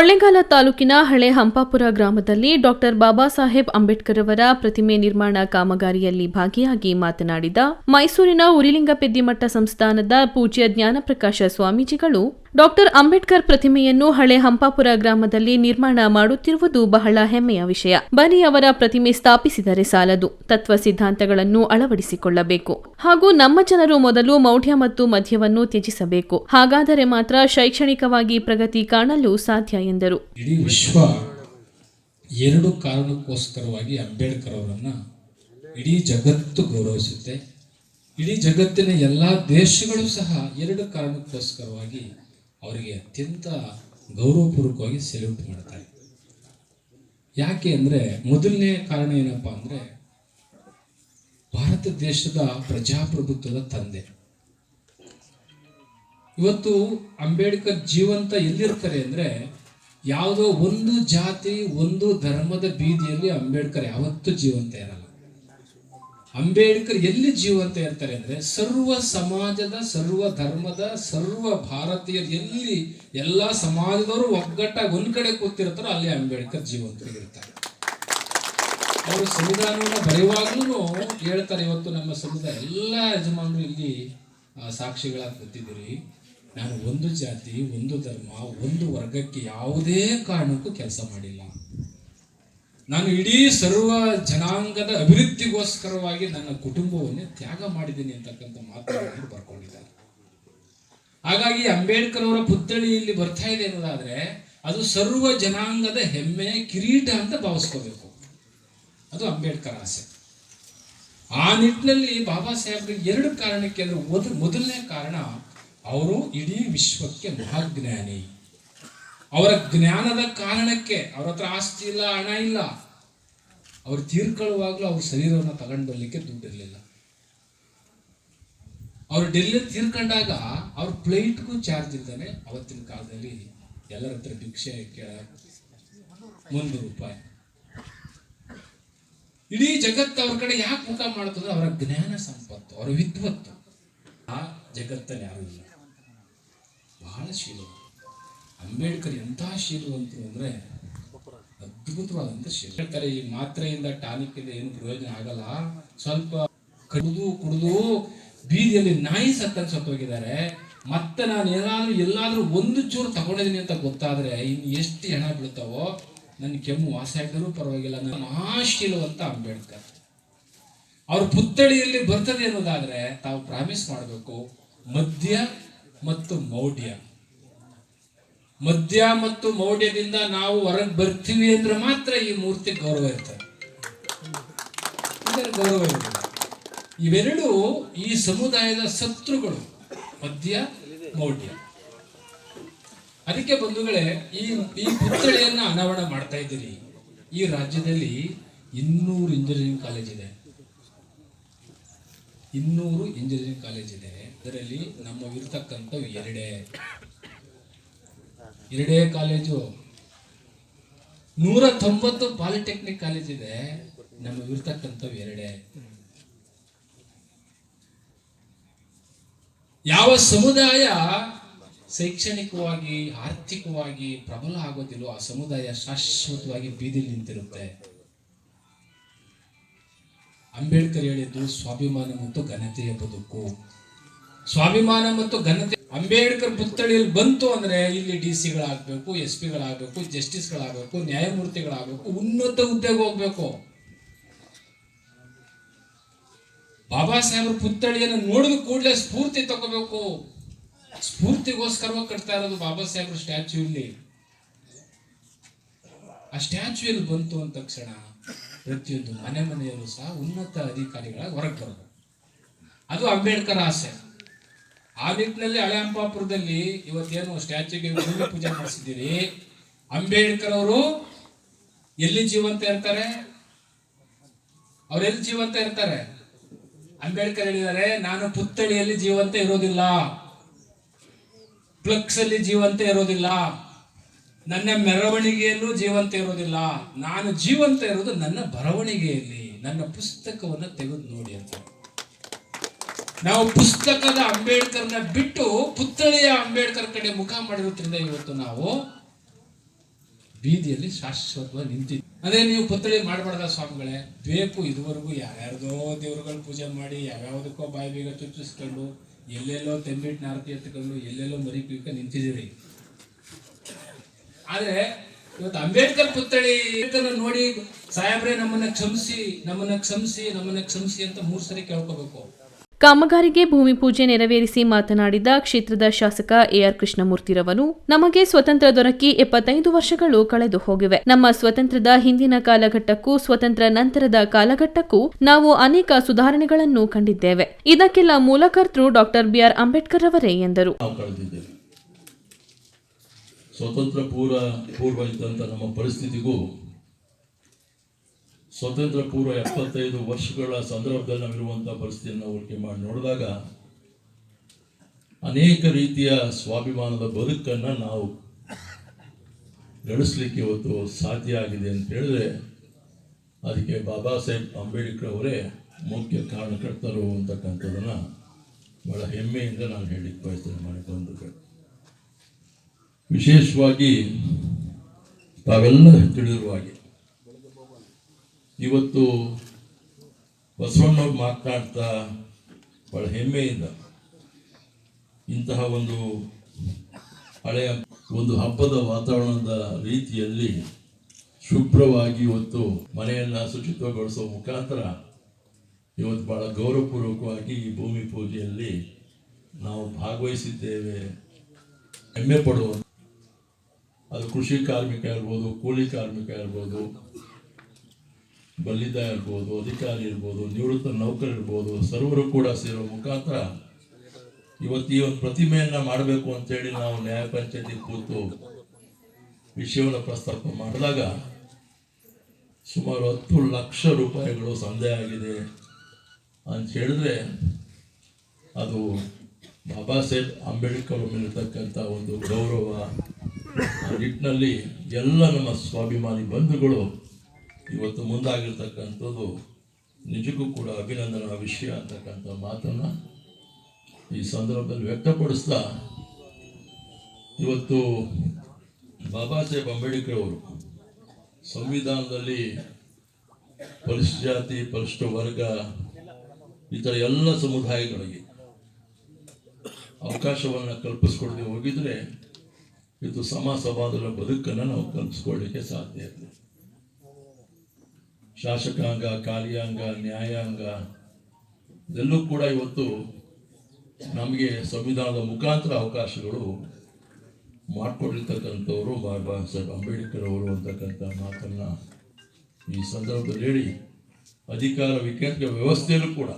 ಕೊಳ್ಳೇಗಾಲ ತಾಲೂಕಿನ ಹಳೆ ಹಂಪಾಪುರ ಗ್ರಾಮದಲ್ಲಿ ಡಾಕ್ಟರ್ ಬಾಬಾ ಸಾಹೇಬ್ ಅಂಬೇಡ್ಕರ್ ಅವರ ಪ್ರತಿಮೆ ನಿರ್ಮಾಣ ಕಾಮಗಾರಿಯಲ್ಲಿ ಭಾಗಿಯಾಗಿ ಮಾತನಾಡಿದ ಮೈಸೂರಿನ ಉರಿಲಿಂಗಪೆದ್ದಿಮಠ ಸಂಸ್ಥಾನದ ಪೂಜ್ಯ ಜ್ಞಾನಪ್ರಕಾಶ ಸ್ವಾಮೀಜಿಗಳು ಡಾಕ್ಟರ್ ಅಂಬೇಡ್ಕರ್ ಪ್ರತಿಮೆಯನ್ನು ಹಳೆ ಹಂಪಾಪುರ ಗ್ರಾಮದಲ್ಲಿ ನಿರ್ಮಾಣ ಮಾಡುತ್ತಿರುವುದು ಬಹಳ ಹೆಮ್ಮೆಯ ವಿಷಯ. ಬನಿ ಅವರ ಪ್ರತಿಮೆ ಸ್ಥಾಪಿಸಿದರೆ ಸಾಲದು. ತತ್ವ ಸಿದ್ಧಾಂತಗಳನ್ನು ಅಳವಡಿಸಿಕೊಳ್ಳಬೇಕು. ಹಾಗೂ ನಮ್ಮ ಜನರು ಮೊದಲು ಮೌಢ್ಯ ಮತ್ತು ಮದ್ಯವನ್ನು ತ್ಯಜಿಸಬೇಕು. ಹಾಗಾದರೆ ಮಾತ್ರ ಶೈಕ್ಷಣಿಕವಾಗಿ ಪ್ರಗತಿ ಕಾಣಲು ಸಾಧ್ಯ ಎಂದರು. ಇಡೀ ವಿಶ್ವ ಎರಡು ಕಾರಣಕ್ಕೋಸ್ಕರವಾಗಿ ಅಂಬೇಡ್ಕರ್ ಅವರನ್ನು ಇಡೀ ಜಗತ್ತು ಗೌರವಿಸುತ್ತೆ. ಇಡೀ ಜಗತ್ತಿನ ಎಲ್ಲ ದೇಶಗಳು ಸಹ ಎರಡು ಕಾರಣಕ್ಕೋಸ್ಕರವಾಗಿ ಅವರಿಗೆ ಅತ್ಯಂತ ಗೌರವಪೂರ್ವಕವಾಗಿ ಸೆಲ್ಯೂಟ್ ಮಾಡ್ತಾರೆ ಯಾಕೆ ಅಂದರೆ ಮೊದಲನೇ ಕಾರಣ ಏನಪ್ಪ ಅಂದರೆ ಭಾರತ ದೇಶದ ಪ್ರಜಾಪ್ರಭುತ್ವದ ತಂದೆ. ಇವತ್ತು ಅಂಬೇಡ್ಕರ್ ಜೀವಂತ ಎಲ್ಲಿರ್ತಾರೆ ಅಂದ್ರೆ ಯಾವುದೋ ಒಂದು ಜಾತಿ, ಒಂದು ಧರ್ಮದ ಬೀದಿಯಲ್ಲಿ ಅಂಬೇಡ್ಕರ್ ಯಾವತ್ತೂ ಜೀವಂತ ಇರಲ್ಲ. ಅಂಬೇಡ್ಕರ್ ಎಲ್ಲಿ ಜೀವಂತ ಇರ್ತಾರೆ ಅಂದ್ರೆ ಸರ್ವ ಸಮಾಜದ, ಸರ್ವ ಧರ್ಮದ, ಸರ್ವ ಭಾರತೀಯರು ಎಲ್ಲಿ ಎಲ್ಲ ಸಮಾಜದವರು ಒಗ್ಗಟ್ಟಾಗಿ ಒಂದು ಕಡೆ ಕೂತಿರ್ತಾರೋ ಅಲ್ಲಿ ಅಂಬೇಡ್ಕರ್ ಜೀವಂತರಿಗಿರ್ತಾರೆ ಅವರು ಸಂವಿಧಾನವನ್ನು ಬರೆಯುವಾಗ್ಲೂ ಹೇಳ್ತಾರೆ ಇವತ್ತು ನಮ್ಮ ಸಮುದಾಯ, ಎಲ್ಲ ಯಜಮಾನರು ಇಲ್ಲಿ ಸಾಕ್ಷಿಗಳಾಗಿ ಕೂತಿದ್ದೀರಿ. ನಾನು ಒಂದು ಜಾತಿ, ಒಂದು ಧರ್ಮ, ಒಂದು ವರ್ಗಕ್ಕೆ ಯಾವುದೇ ಕಾರಣಕ್ಕೂ ಕೆಲಸ ಮಾಡಿಲ್ಲ. ನಾನು ಇಡೀ ಸರ್ವ ಜನಾಂಗದ ಅಭಿವೃದ್ಧಿಗೋಸ್ಕರವಾಗಿ ನನ್ನ ಕುಟುಂಬವನ್ನೇ ತ್ಯಾಗ ಮಾಡಿದ್ದೀನಿ ಅಂತಕ್ಕಂಥ ಮಾತುಗಳನ್ನು ಬರ್ಕೊಂಡಿದ್ದಾರೆ. ಹಾಗಾಗಿ ಅಂಬೇಡ್ಕರ್ ಅವರ ಪುತ್ಥಳಿ ಇಲ್ಲಿ ಬರ್ತಾ ಇದೆ ಅನ್ನೋದಾದ್ರೆ ಅದು ಸರ್ವ ಜನಾಂಗದ ಹೆಮ್ಮೆ, ಕಿರೀಟ ಅಂತ ಭಾವಿಸ್ಕೋಬೇಕು. ಅದು ಅಂಬೇಡ್ಕರ್ ಆಸೆ. ಆ ನಿಟ್ಟಿನಲ್ಲಿ ಬಾಬಾ ಸಾಹೇಬ್ರಿಗೆ ಎರಡು ಕಾರಣಕ್ಕೆ ಅಂದ್ರೆ ಮೊದ ಮೊದಲನೇ ಕಾರಣ ಅವರು ಇಡೀ ವಿಶ್ವಕ್ಕೆ ಮಹಾಜ್ಞಾನಿ. ಅವರ ಜ್ಞಾನದ ಕಾರಣಕ್ಕೆ, ಅವರ ಹತ್ರ ಆಸ್ತಿ ಇಲ್ಲ, ಹಣ ಇಲ್ಲ. ಅವ್ರು ತೀರ್ಕೊಳ್ಳುವಾಗಲೂ ಅವ್ರ ಶರೀರವನ್ನು ತಗೊಂಡು ಬರಲಿಕ್ಕೆ ದುಡ್ಡಿರಲಿಲ್ಲ ಅವ್ರು ಡೆಲ್ಲಿ ತೀರ್ಕೊಂಡಾಗ ಅವ್ರ ಪ್ಲೇಟ್ಗೂ ಚಾರ್ಜ್ ಇದ್ದಾನೆ ಅವತ್ತಿನ ಕಾಲದಲ್ಲಿ ಎಲ್ಲರ ಹತ್ರ ಭಿಕ್ಷೆ ಮುನ್ನೂರು ರೂಪಾಯಿ. ಇಡೀ ಜಗತ್ತು ಅವ್ರ ಕಡೆ ಯಾಕೆ ಮುಖ ಮಾಡ್ತಂದ್ರೆ ಅವರ ಜ್ಞಾನ ಸಂಪತ್ತು, ಅವರ ವಿದ್ವತ್ತು. ಆ ಜಗತ್ತಲ್ಲಿ ಯಾರು ಇಲ್ಲ. ಬಹಳ ಶೀಲವಂತರು ಅಂಬೇಡ್ಕರ್ ಎಂಥ ಶೀಲವಂತರು ಅಂದ್ರೆ ಅದ್ಭುತವಾದಂಥ ಹೇಳ್ತಾರೆ, ಈ ಮಾತ್ರೆಯಿಂದ ಟಾನಿಕ್ ಇಂದ ಏನು ಪ್ರಯೋಜನ ಆಗಲ್ಲ. ಸ್ವಲ್ಪ ಕಡಿದು, ಕುಡಿದು, ಬೀದಿಯಲ್ಲಿ ನಾಯಿ ಸತ್ತಂಗ್ ಸತ್ತೋಗಿದ್ದಾರೆ. ಮತ್ತೆ ನಾನು ಏನಾದ್ರೂ, ಎಲ್ಲಾದ್ರೂ ಒಂದು ಚೂರು ತಗೊಂಡಿದ್ದೀನಿ ಅಂತ ಗೊತ್ತಾದ್ರೆ ಇನ್ನು ಎಷ್ಟು ಹೆಣ ಬೀಳ್ತಾವೋ, ನನ್ನ ಕೆಮ್ಮು ವಾಸ ಪರವಾಗಿಲ್ಲ. ನನ್ನ ಮಹಾಶೀಲವಂತ ಅಂಬೇಡ್ಕರ್. ಅವ್ರ ಪುತ್ಥಳಿಯಲ್ಲಿ ಬರ್ತದೆ ಅನ್ನೋದಾದ್ರೆ ತಾವು ಪ್ರಾಮಿಸ್ ಮಾಡಬೇಕು, ಮದ್ಯ ಮತ್ತು ಮೌಢ್ಯ. ಮದ್ಯ ಮತ್ತು ಮೌಢ್ಯದಿಂದ ನಾವು ಹೊರಗೆ ಬರ್ತೀವಿ ಅಂದ್ರೆ ಮಾತ್ರ ಈ ಮೂರ್ತಿ ಗೌರವ ಇರ್ತದೆ. ಗೌರವ ಇರ್ತದೆ ಇವೆರಡು ಈ ಸಮುದಾಯದ ಶತ್ರುಗಳು ಮದ್ಯ ಮೌಢ್ಯ. ಅದಕ್ಕೆ ಬಂಧುಗಳೇ, ಈ ಈ ಪುತ್ಥಳಿಯನ್ನ ಅನಾವರಣ ಮಾಡ್ತಾ ಇದ್ದೀರಿ. ಈ ರಾಜ್ಯದಲ್ಲಿ ಇನ್ನೂರು ಇಂಜಿನಿಯರಿಂಗ್ ಕಾಲೇಜ್ ಇದೆ. ಇನ್ನೂರು ಇಂಜಿನಿಯರಿಂಗ್ ಕಾಲೇಜ್ ಇದೆ. ಅದರಲ್ಲಿ ನಮ್ಮ ಇರ್ತಕ್ಕಂಥವು ಎರಡೇ. ಎರಡೇ ಕಾಲೇಜು. ನೂರ ತೊಂಬತ್ತು ಪಾಲಿಟೆಕ್ನಿಕ್ ಕಾಲೇಜ್ ಇದೆ. ನಮ್ಮ ಇರ್ತಕ್ಕಂಥವು ಎರಡೇ. ಯಾವ ಸಮುದಾಯ ಶೈಕ್ಷಣಿಕವಾಗಿ, ಆರ್ಥಿಕವಾಗಿ ಪ್ರಬಲ ಆಗೋದಿಲ್ಲೋ ಆ ಸಮುದಾಯ ಶಾಶ್ವತವಾಗಿ ಬೀದಿಲಿ ನಿಂತಿರುತ್ತೆ. ಅಂಬೇಡ್ಕರ್ ಹೇಳಿದ್ದು ಸ್ವಾಭಿಮಾನ ಮತ್ತು ಘನತೆಯ ಬದುಕು. ಸ್ವಾಭಿಮಾನ ಮತ್ತು ಘನತೆ ಅಂಬೇಡ್ಕರ್ ಪುತ್ಥಳಿಯಲ್ಲಿ ಬಂತು ಅಂದ್ರೆ ಇಲ್ಲಿ ಡಿ ಸಿಗಳಾಗಬೇಕು ಎಸ್ ಪಿಗಳಾಗಬೇಕು ಜಸ್ಟಿಸ್ಗಳಾಗಬೇಕು, ನ್ಯಾಯಮೂರ್ತಿಗಳಾಗಬೇಕು, ಉನ್ನತ ಹುದ್ದೆಗೆ ಹೋಗ್ಬೇಕು. ಬಾಬಾ ಸಾಹೇಬ್ರ ಪುತ್ಥಳಿಯನ್ನು ನೋಡಿದ ಕೂಡಲೇ ಸ್ಫೂರ್ತಿ ತಗೋಬೇಕು. ಸ್ಫೂರ್ತಿಗೋಸ್ಕರವಾಗಿ ಕಟ್ತಾ ಇರೋದು ಬಾಬಾ ಸಾಹೇಬ್ರ ಸ್ಟ್ಯಾಚ್ಯೂ ಇಲ್ಲಿ. ಆ ಸ್ಟ್ಯಾಚ್ಯೂ ಇಲ್ಲಿ ಬಂತು ಅಂದ ತಕ್ಷಣ ಪ್ರತಿಯೊಂದು ಮನೆ ಮನೆಯಲ್ಲೂ ಸಹ ಉನ್ನತ ಅಧಿಕಾರಿಗಳಾಗಿ ಹೊರಗೆ ಬರೋದು ಅದು ಅಂಬೇಡ್ಕರ್ ಆಸೆ. ಆ ನಿಟ್ಟಿನಲ್ಲಿ ಹಳೆ ಹಂಪಾಪುರದಲ್ಲಿ ಇವತ್ತೇನು ಸ್ಟ್ಯಾಚ್ಯೂಗೆ ಭೂಮಿ ಪೂಜೆ ಮಾಡಿಸಿದ್ದೀರಿ? ಅಂಬೇಡ್ಕರ್ ಅವರು ಎಲ್ಲಿ ಜೀವಂತ ಇರ್ತಾರೆ? ಅವ್ರು ಎಲ್ಲಿ ಜೀವಂತ ಇರ್ತಾರೆ? ಅಂಬೇಡ್ಕರ್ ಹೇಳಿದ್ದಾರೆ, ನಾನು ಪುತ್ಥಳಿಯಲ್ಲಿ ಜೀವಂತ ಇರೋದಿಲ್ಲ. ಫ್ಲಕ್ಸ್ ಅಲ್ಲಿ ಜೀವಂತ ಇರೋದಿಲ್ಲ. ನನ್ನ ಮೆರವಣಿಗೆಯಲ್ಲೂ ಜೀವಂತ ಇರೋದಿಲ್ಲ. ನಾನು ಜೀವಂತ ಇರೋದು ನನ್ನ ಬರವಣಿಗೆಯಲ್ಲಿ. ನನ್ನ ಪುಸ್ತಕವನ್ನು ತೆಗೆದು ನೋಡಿ ಅಂತ. ನಾವು ಪುಸ್ತಕದ ಅಂಬೇಡ್ಕರ್ನ ಬಿಟ್ಟು ಪುತ್ಥಳಿಯ ಅಂಬೇಡ್ಕರ್ ಕಡೆ ಮುಖ ಮಾಡಿರೋದ್ರಿಂದ ಇವತ್ತು ನಾವು ಬೀದಿಯಲ್ಲಿ ಶಾಶ್ವತವಾಗಿ ನಿಂತಿದ್ವಿ. ಅದೇ ನೀವು ಪುತ್ಥಳಿ ಮಾಡಬಾರ್ದ ಸ್ವಾಮಿಗಳೇ, ಬೇಕು ಇದುವರೆಗೂ ಯಾರ್ಯಾರ್ದೋ ದೇವ್ರುಗಳ ಪೂಜೆ ಮಾಡಿ, ಯಾವ್ಯಾವುದಕ್ಕೋ ಬಾಯಿ ಬೀಗ ಚುಚ್ಚಿಸ್ಕೊಂಡು, ಎಲ್ಲೆಲ್ಲೋ ತೆಂಬಿಟ್ಟು ನಾರತಿ ಎತ್ಕೊಂಡು, ಎಲ್ಲೆಲ್ಲೋ ಮರಿ ಬೀಗ ನಿಂತಿದ್ದೀರಿ. ಆದ್ರೆ ಇವತ್ತು ಅಂಬೇಡ್ಕರ್ ಪುತ್ಥಳಿ ನೋಡಿ ಸಾಹೇಬ್ರೆ ನಮ್ಮನ್ನ ಕ್ಷಮಿಸಿ ನಮ್ಮನ್ನ ಕ್ಷಮಿಸಿ ನಮ್ಮನ್ನ ಕ್ಷಮಿಸಿ ಅಂತ ಮೂರ್ ಸರಿ ಕೇಳ್ಕೋಬೇಕು. ಕಾಮಗಾರಿಗೆ ಭೂಮಿ ಪೂಜೆ ನೆರವೇರಿಸಿ ಮಾತನಾಡಿದ ಕ್ಷೇತ್ರದ ಶಾಸಕ ಎಆರ್ ಕೃಷ್ಣಮೂರ್ತಿರವರು ನಮಗೆ ಸ್ವತಂತ್ರ ದೊರಕಿ ಎಪ್ಪತ್ತೈದು ವರ್ಷಗಳು ಕಳೆದು ಹೋಗಿವೆ. ನಮ್ಮ ಸ್ವತಂತ್ರದ ಹಿಂದಿನ ಕಾಲಘಟ್ಟಕ್ಕೂ ಸ್ವತಂತ್ರ ನಂತರದ ಕಾಲಘಟ್ಟಕ್ಕೂ ನಾವು ಅನೇಕ ಸುಧಾರಣೆಗಳನ್ನು ಕಂಡಿದ್ದೇವೆ. ಇದಕ್ಕೆಲ್ಲ ಮೂಲಕರ್ತೃ ಡಾಕ್ಟರ್ ಬಿಆರ್ ಅಂಬೇಡ್ಕರ್ ಅವರೇ ಎಂದರು. ಸ್ವತಂತ್ರ ಪೂರ್ವ ಪೂರ್ವ ಇದ್ದಂಥ ನಮ್ಮ ಪರಿಸ್ಥಿತಿಗೂ ಸ್ವತಂತ್ರ ಪೂರ್ವ ಎಪ್ಪತ್ತೈದು ವರ್ಷಗಳ ಸಂದರ್ಭದಲ್ಲಿ ನಾವಿರುವಂಥ ಪರಿಸ್ಥಿತಿಯನ್ನು ಹೋಲಿಕೆ ಮಾಡಿ ನೋಡಿದಾಗ ಅನೇಕ ರೀತಿಯ ಸ್ವಾಭಿಮಾನದ ಬದುಕನ್ನು ನಾವು ನಡೆಸಲಿಕ್ಕೆ ಇವತ್ತು ಸಾಧ್ಯ ಆಗಿದೆ ಅಂತ ಹೇಳಿದ್ರೆ ಅದಕ್ಕೆ ಬಾಬಾ ಸಾಹೇಬ್ ಅಂಬೇಡ್ಕರ್ ಅವರೇ ಮುಖ್ಯ ಕಾರಣಕರ್ತರು ಅಂತಕ್ಕಂಥದ್ದನ್ನು ಬಹಳ ಹೆಮ್ಮೆಯಿಂದ ನಾನು ಹೇಳಿಕ್ಕೆ ಬಯಸ್ತೇನೆ ಮಾಡಿಕೊಂಡು ವಿಶೇಷವಾಗಿ ತಾವೆಲ್ಲ ತಿಳಿದಿರುವ ಹಾಗೆ ಇವತ್ತು ಬಸವಣ್ಣವ್ರು ಮಾತನಾಡ್ತಾ ಬಹಳ ಹೆಮ್ಮೆಯಿಂದ ಇಂತಹ ಒಂದು ಹಳೆಯ ಒಂದು ಹಬ್ಬದ ವಾತಾವರಣದ ರೀತಿಯಲ್ಲಿ ಶುಭ್ರವಾಗಿ ಇವತ್ತು ಮನೆಯನ್ನು ಶುಚಿತ್ವಗೊಳಿಸುವ ಮುಖಾಂತರ ಇವತ್ತು ಬಹಳ ಗೌರವಪೂರ್ವಕವಾಗಿ ಈ ಭೂಮಿ ಪೂಜೆಯಲ್ಲಿ ನಾವು ಭಾಗವಹಿಸಿದ್ದೇವೆ. ಹೆಮ್ಮೆ ಪಡುವ ಅದು ಕೃಷಿ ಕಾರ್ಮಿಕ ಇರ್ಬೋದು, ಕೂಲಿ ಕಾರ್ಮಿಕ ಇರ್ಬೋದು ಬಲ್ಲಿದ ಇರ್ಬೋದು, ಅಧಿಕಾರಿ ಇರ್ಬೋದು, ನಿವೃತ್ತ ನೌಕರ ಇರ್ಬೋದು, ಸರ್ವರು ಕೂಡ ಸೇರೋ ಮುಖಾಂತರ ಇವತ್ತು ಈ ಒಂದು ಪ್ರತಿಮೆಯನ್ನ ಮಾಡಬೇಕು ಅಂತೇಳಿ ನಾವು ನ್ಯಾಯ ಪಂಚಾಯತಿ ಕೂತು ವಿಷಯವನ್ನು ಪ್ರಸ್ತಾಪ ಮಾಡಿದಾಗ ಸುಮಾರು ಹತ್ತು ಲಕ್ಷ ರೂಪಾಯಿಗಳು ಸಂದೇಹ ಆಗಿದೆ ಅಂತ ಹೇಳಿದ್ರೆ ಅದು ಬಾಬಾ ಸಾಹೇಬ್ ಅಂಬೇಡ್ಕರ್ ಮೇಲಿರ್ತಕ್ಕಂಥ ಒಂದು ಗೌರವ ಆ ನಿಟ್ಟಿನಲ್ಲಿ ಎಲ್ಲ ನಮ್ಮ ಸ್ವಾಭಿಮಾನಿ ಬಂಧುಗಳು ಇವತ್ತು ಮುಂದಾಗಿರ್ತಕ್ಕಂಥದ್ದು ನಿಜಕ್ಕೂ ಕೂಡ ಅಭಿನಂದನಾ ವಿಷಯ ಅಂತಕ್ಕಂಥ ಮಾತನ್ನು ಈ ಸಂದರ್ಭದಲ್ಲಿ ವ್ಯಕ್ತಪಡಿಸ್ತಾ ಇವತ್ತು ಬಾಬಾ ಸಾಹೇಬ್ ಅಂಬೇಡ್ಕರ್ ಅವರು ಸಂವಿಧಾನದಲ್ಲಿ ಪರಿಶಿಷ್ಟ ಜಾತಿ ಪರಿಶಿಷ್ಟ ವರ್ಗ ಇತರ ಎಲ್ಲ ಸಮುದಾಯಗಳಿಗೆ ಅವಕಾಶವನ್ನು ಕಲ್ಪಿಸ್ಕೊಡದೆ ಹೋಗಿದ್ರೆ ಇದು ಸಮ ಸಮಾಜದ ಬದುಕನ್ನು ನಾವು ಕಲ್ಪಿಸ್ಕೊಳ್ಳಿಕ್ಕೆ ಸಾಧ್ಯ ಇಲ್ಲ ಶಾಸಕಾಂಗ ಕಾರ್ಯಾಂಗ ನ್ಯಾಯಾಂಗ, ಇದೆಲ್ಲೂ ಕೂಡ ಇವತ್ತು ನಮಗೆ ಸಂವಿಧಾನದ ಮುಖಾಂತರ ಅವಕಾಶಗಳು ಮಾಡಿಕೊಟ್ಟಿರ್ತಕ್ಕಂಥವ್ರು ಬಾಬಾ ಸಾಹೇಬ್ ಅಂಬೇಡ್ಕರ್ ಅವರು ಅಂತಕ್ಕಂಥ ಮಾತನ್ನು ಈ ಸಂದರ್ಭದಲ್ಲಿ ಹೇಳಿ, ಅಧಿಕಾರ ವಿಕೇಂದ್ರ ವ್ಯವಸ್ಥೆಯಲ್ಲೂ ಕೂಡ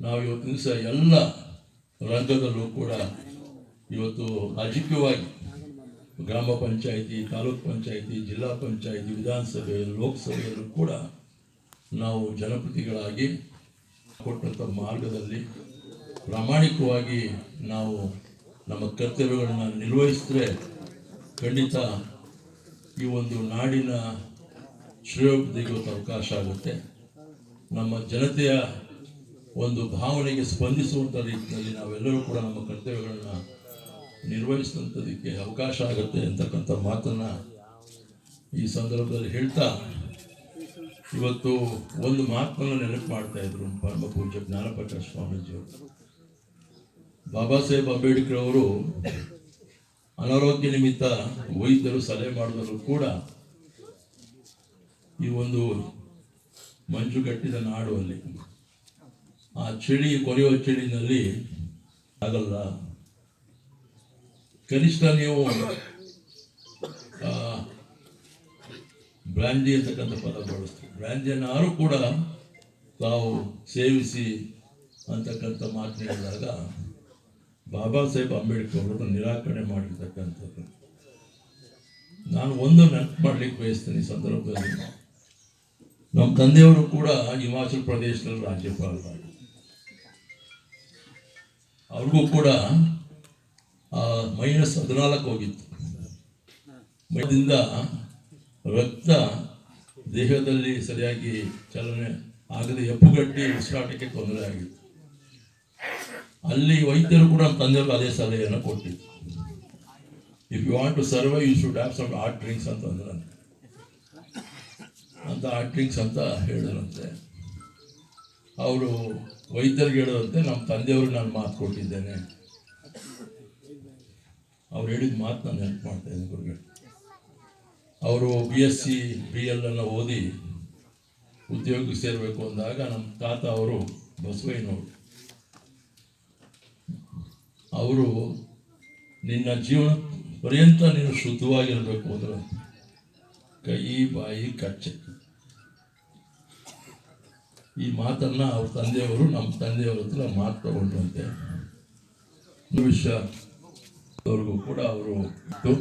ನಾವು ಇವತ್ತಿನ ದಿವಸ ಎಲ್ಲ ರಂಗದಲ್ಲೂ ಕೂಡ ಇವತ್ತು ರಾಜಕೀಯವಾಗಿ ಗ್ರಾಮ ಪಂಚಾಯಿತಿ, ತಾಲೂಕ್ ಪಂಚಾಯಿತಿ, ಜಿಲ್ಲಾ ಪಂಚಾಯಿತಿ, ವಿಧಾನಸಭೆ, ಲೋಕಸಭೆಯಲ್ಲೂ ಕೂಡ ನಾವು ಜನಪ್ರತಿಗಳಾಗಿ ಕೊಟ್ಟಂಥ ಮಾರ್ಗದಲ್ಲಿ ಪ್ರಾಮಾಣಿಕವಾಗಿ ನಾವು ನಮ್ಮ ಕರ್ತವ್ಯಗಳನ್ನು ನಿರ್ವಹಿಸಿದ್ರೆ ಖಂಡಿತ ಈ ಒಂದು ನಾಡಿನ ಶ್ರೇಯೋಭಿವೃದ್ಧಿಗೆ ಅವಕಾಶ ಆಗುತ್ತೆ. ನಮ್ಮ ಜನತೆಯ ಒಂದು ಭಾವನೆಗೆ ಸ್ಪಂದಿಸುವಂಥ ರೀತಿಯಲ್ಲಿ ನಾವೆಲ್ಲರೂ ಕೂಡ ನಮ್ಮ ಕರ್ತವ್ಯಗಳನ್ನ ನಿರ್ವಹಿಸಿದಂಥದಕ್ಕೆ ಅವಕಾಶ ಆಗುತ್ತೆ ಅಂತಕ್ಕಂಥ ಮಾತನ್ನು ಈ ಸಂದರ್ಭದಲ್ಲಿ ಹೇಳ್ತಾ ಇವತ್ತು ಒಂದು ಮಾತನ್ನು ನೆನಪು ಮಾಡ್ತಾ ಇದ್ರು ಪರಮ ಪೂಜ್ಯ ಸ್ವಾಮೀಜಿ ಸ್ವಾಮೀಜಿಯವರು. ಬಾಬಾ ಸಾಹೇಬ್ ಅಂಬೇಡ್ಕರ್ ಅವರು ಅನಾರೋಗ್ಯ ನಿಮಿತ್ತ ವೈದ್ಯರು ಸಲಹೆ ಮಾಡಿದ್ರು ಕೂಡ ಈ ಒಂದು ಮಂಜುಗಟ್ಟಿದ ನಾಡು ಅಲ್ಲಿ. ಆ ಚಳಿ ಕೊರೆಯುವ ಚಳಿನಲ್ಲಿ ಆಗಲ್ಲ. ಕನಿಷ್ಠ ನೀವು ಬ್ರ್ಯಾಂಡಿ ಅಂತಕ್ಕಂಥ ಪದ ಬಳಸ್ತೀವಿ ಬ್ರ್ಯಾಂಡಿಯನ್ನು ಯಾರು ಕೂಡ ತಾವು ಸೇವಿಸಿ ಅಂತಕ್ಕಂಥ ಮಾತು ಹೇಳಿದಾಗ ಬಾಬಾ ಸಾಹೇಬ್ ಅಂಬೇಡ್ಕರ್ ಅವರನ್ನು ನಿರಾಕರಣೆ ಮಾಡಿರ್ತಕ್ಕಂಥದ್ದು. ನಾನು ಒಂದು ನೆನಪು ಮಾಡ್ಲಿಕ್ಕೆ ಬಯಸ್ತೇನೆ ಈ ಸಂದರ್ಭದಲ್ಲಿ. ನಮ್ಮ ತಂದೆಯವರು ಕೂಡ ಹಿಮಾಚಲ ಪ್ರದೇಶದಲ್ಲಿ ರಾಜ್ಯಪಾಲರಾಗಿ ಅವ್ರಿಗೂ ಕೂಡ ಮೈನಸ್ ಹದಿನಾಲ್ಕು ಹೋಗಿತ್ತು. ಮೈದಿಂದ ರಕ್ತ ದೇಹದಲ್ಲಿ ಸರಿಯಾಗಿ ಚಲನೆ ಆಗದೆ ಎಪ್ಪುಗಟ್ಟಿ ಉಸಿರಾಟಕ್ಕೆ ತೊಂದರೆ ಆಗಿತ್ತು. ಅಲ್ಲಿ ವೈದ್ಯರು ಕೂಡ ತಂದೆಯವರು ಅದೇ ಸಲಹೆಯನ್ನು ಕೊಟ್ಟಿತ್ತು if you want to survive you should have some hot drinks ಅಂತ ಅಂದ್ರಂತೆ ಅಂತ ಹಾಟ್ ಡ್ರಿಂಕ್ಸ್ ಅಂತ ಹೇಳಿದ್ರಂತೆ. ಅವರು ವೈದ್ಯರಿಗೆ ಹೇಳೋದಂತೆ ನಮ್ಮ ತಂದೆಯವ್ರಿಗೆ ನಾನು ಮಾತು ಕೊಟ್ಟಿದ್ದೇನೆ. ಅವ್ರು ಹೇಳಿದ ಮಾತು ನಾನು ಹೆಲ್ಪ್ ಮಾಡ್ತಾ ಇದ್ದೀನಿ ಗುರುಗಳು. ಅವರು B S C B L ಅನ್ನು ಓದಿ ಉದ್ಯೋಗಕ್ಕೆ ಸೇರಬೇಕು ಅಂದಾಗ ನಮ್ಮ ತಾತ ಅವರು ಬಸವಯ್ಯನವರು. ಅವರು ನಿನ್ನ ಜೀವನ ಪರ್ಯಂತ ನೀನು ಶುದ್ಧವಾಗಿರಬೇಕು ಅಂದ್ರೆ ಕೈ, ಬಾಯಿ, ಕಚ್ಚೆ. ಈ ಮಾತನ್ನು ಅವ್ರ ತಂದೆಯವರು ನಮ್ಮ ತಂದೆಯವ್ರ ಹತ್ರ ಮಾತು ತಗೊಂಡ್ರಂತೆ. ವಿಷಯ ಅವ್ರಿಗೂ ಕೂಡ ಅವರು ಇತ್ತು